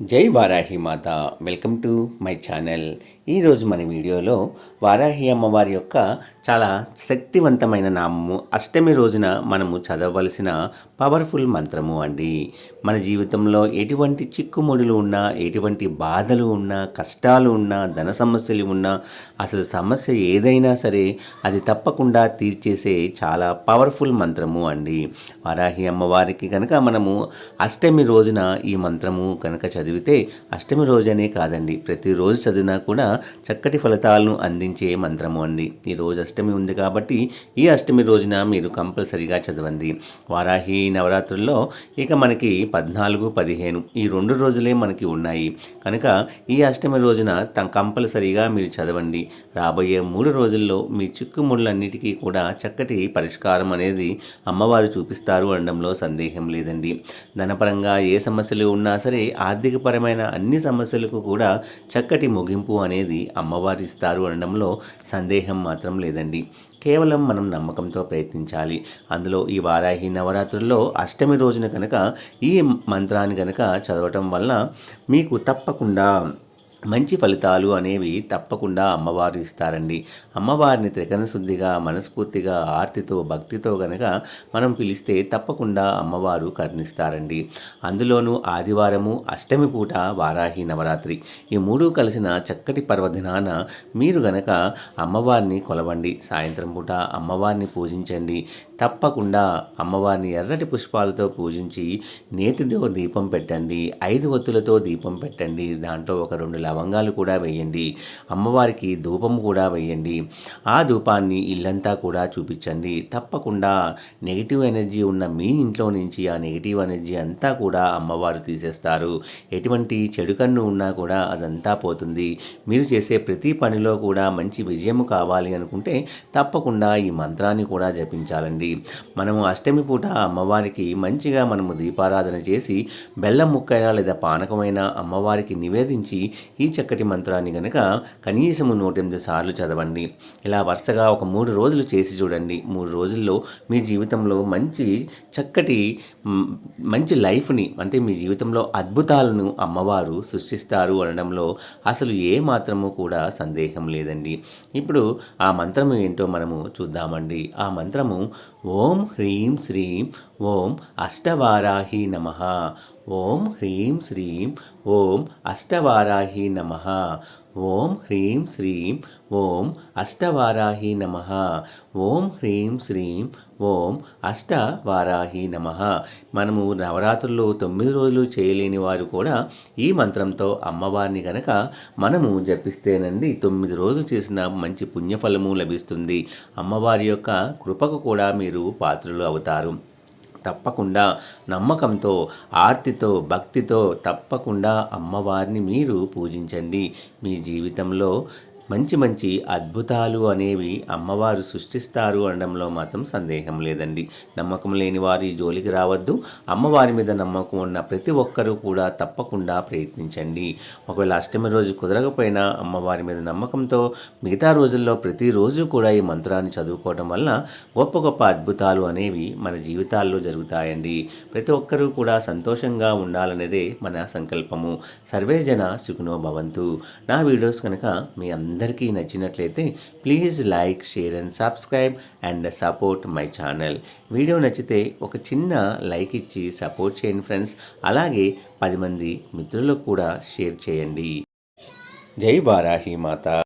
జై వారాహి మాత. Welcome to my channel. ఈరోజు మన వీడియోలో వారాహి అమ్మవారి యొక్క చాలా శక్తివంతమైన నామము అష్టమి రోజున మనము చదవలసిన పవర్ఫుల్ మంత్రము అండి. మన జీవితంలో ఎటువంటి చిక్కుముడులు ఉన్నా ఎటువంటి బాధలు ఉన్నా కష్టాలు ఉన్నా ధన సమస్యలు ఉన్నా అసలు సమస్య ఏదైనా సరే అది తప్పకుండా తీర్చేసే చాలా పవర్ఫుల్ మంత్రము అండి. వారాహి అమ్మవారికి కనుక మనము అష్టమి రోజున ఈ మంత్రము కనుక చదివితే అష్టమి రోజనే కాదండి. ప్రతిరోజు చదివినా కూడా చక్కటి ఫలితాలను అందించే మంత్రము అండి. ఈ రోజు అష్టమి ఉంది కాబట్టి ఈ అష్టమి రోజున మీరు కంపల్సరిగా చదవండి. వారాహి నవరాత్రుల్లో ఇక మనకి పద్నాలుగు పదిహేను ఈ రెండు రోజులే మనకి ఉన్నాయి. కనుక ఈ అష్టమి రోజున త కంపల్సరిగా మీరు చదవండి. రాబోయే మూడు రోజుల్లో మీ చిక్కుముళ్ళన్నిటికీ కూడా చక్కటి పరిష్కారం అనేది అమ్మవారు చూపిస్తారు అనడంలో సందేహం లేదండి. ధనపరంగా ఏ సమస్యలు ఉన్నా సరే ఆర్థిక ఆరోగ్యపరమైన అన్ని సమస్యలకు కూడా చక్కటి ముగింపు అనేది అమ్మవారు ఇస్తారు అనడంలో సందేహం మాత్రం లేదండి. కేవలం మనం నమ్మకంతో ప్రయత్నించాలి. అందులో ఈ వారాహి నవరాత్రుల్లో అష్టమి రోజున కనుక ఈ మంత్రాన్ని కనుక చదవటం వల్ల మీకు తప్పకుండా మంచి ఫలితాలు అనేవి తప్పకుండా అమ్మవారు ఇస్తారండి. అమ్మవారిని త్రికరణ శుద్ధిగా మనస్ఫూర్తిగా ఆర్తితో భక్తితో గనక మనం పిలిస్తే తప్పకుండా అమ్మవారు కరుణిస్తారండి. అందులోనూ ఆదివారము అష్టమి పూట వారాహి నవరాత్రి ఈ మూడు కలిసిన చక్కటి పర్వదినాన మీరు గనక అమ్మవారిని కొలవండి. సాయంత్రం పూట అమ్మవారిని పూజించండి. తప్పకుండా అమ్మవారిని ఎర్రటి పుష్పాలతో పూజించి నేతితో దీపం పెట్టండి. ఐదు ఒత్తులతో దీపం పెట్టండి. దాంట్లో ఒక రెండు లవంగాలు కూడా వేయండి. అమ్మవారికి ధూపం కూడా వేయండి. ఆ ధూపాన్ని ఇల్లంతా కూడా చూపించండి. తప్పకుండా నెగిటివ్ ఎనర్జీ ఉన్న మీ ఇంట్లో నుంచి ఆ నెగిటివ్ ఎనర్జీ అంతా కూడా అమ్మవారు తీసేస్తారు. ఎటువంటి చెడు కన్ను ఉన్నా కూడా అదంతా పోతుంది. మీరు చేసే ప్రతి పనిలో కూడా మంచి విజయం కావాలి అనుకుంటే తప్పకుండా ఈ మంత్రాన్ని కూడా జపించాలండి. మనము అష్టమి పూట అమ్మవారికి మంచిగా మనము దీపారాధన చేసి బెల్లం ముక్కైనా లేదా పానకమైన అమ్మవారికి నివేదించి ఈ ఈ చక్కటి మంత్రాన్ని గనక కనీసము నూట ఎనిమిది సార్లు చదవండి. ఇలా వరుసగా ఒక మూడు రోజులు చేసి చూడండి. మూడు రోజుల్లో మీ జీవితంలో మంచి చక్కటి మంచి లైఫ్ని అంటే మీ జీవితంలో అద్భుతాలను అమ్మవారు సృష్టిస్తారు అనడంలో అసలు ఏ మాత్రము కూడా సందేహం లేదండి. ఇప్పుడు ఆ మంత్రము ఏంటో మనము చూద్దామండి. ఆ మంత్రము ఓం హ్రీం శ్రీం ఓం అష్టవారాహి నమ. ఓం హ్రీం శ్రీం ఓం అష్టవారాహి నమ. ఓం హ్రీం శ్రీం ఓం అష్టవారాహి నమ. ఓం హ్రీం శ్రీం ఓం అష్టవారాహి నమ. మనము నవరాత్రులు తొమ్మిది రోజులు చేయలేని వారు కూడా ఈ మంత్రంతో అమ్మవారిని కనుక మనము జపిస్తేనండి తొమ్మిది రోజులు చేసిన మంచి పుణ్యఫలము లభిస్తుంది. అమ్మవారి యొక్క కృపకు కూడా మీరు పాత్రలు అవుతారు. తప్పకుండా నమ్మకంతో ఆర్తితో భక్తితో తప్పకుండా అమ్మవారిని మీరు పూజించండి. మీ జీవితంలో మంచి మంచి అద్భుతాలు అనేవి అమ్మవారు సృష్టిస్తారు అనడంలో మాత్రం సందేహం లేదండి. నమ్మకం లేని వారి జోలికి రావద్దు. అమ్మవారి మీద నమ్మకం ఉన్న ప్రతి ఒక్కరూ కూడా తప్పకుండా ప్రయత్నించండి. ఒకవేళ అష్టమి రోజు కుదరకపోయినా అమ్మవారి మీద నమ్మకంతో మిగతా రోజుల్లో ప్రతిరోజు కూడా ఈ మంత్రాన్ని చదువుకోవడం వల్ల గొప్ప గొప్ప అద్భుతాలు అనేవి మన జీవితాల్లో జరుగుతాయండి. ప్రతి ఒక్కరూ కూడా సంతోషంగా ఉండాలనేదే మన సంకల్పము. సర్వేజన సుఖనో భవంతు. నా వీడియోస్ కనుక మీ అందరూ అందరికీ నచ్చినట్లయితే please like share and subscribe and support my channel. Video నచ్చితే ఒక చిన్న లైక్ ఇచ్చి సపోర్ట్ చేయండి ఫ్రెండ్స్. అలాగే పది మంది మిత్రులకు కూడా షేర్ చేయండి. జై వారాహి మాత.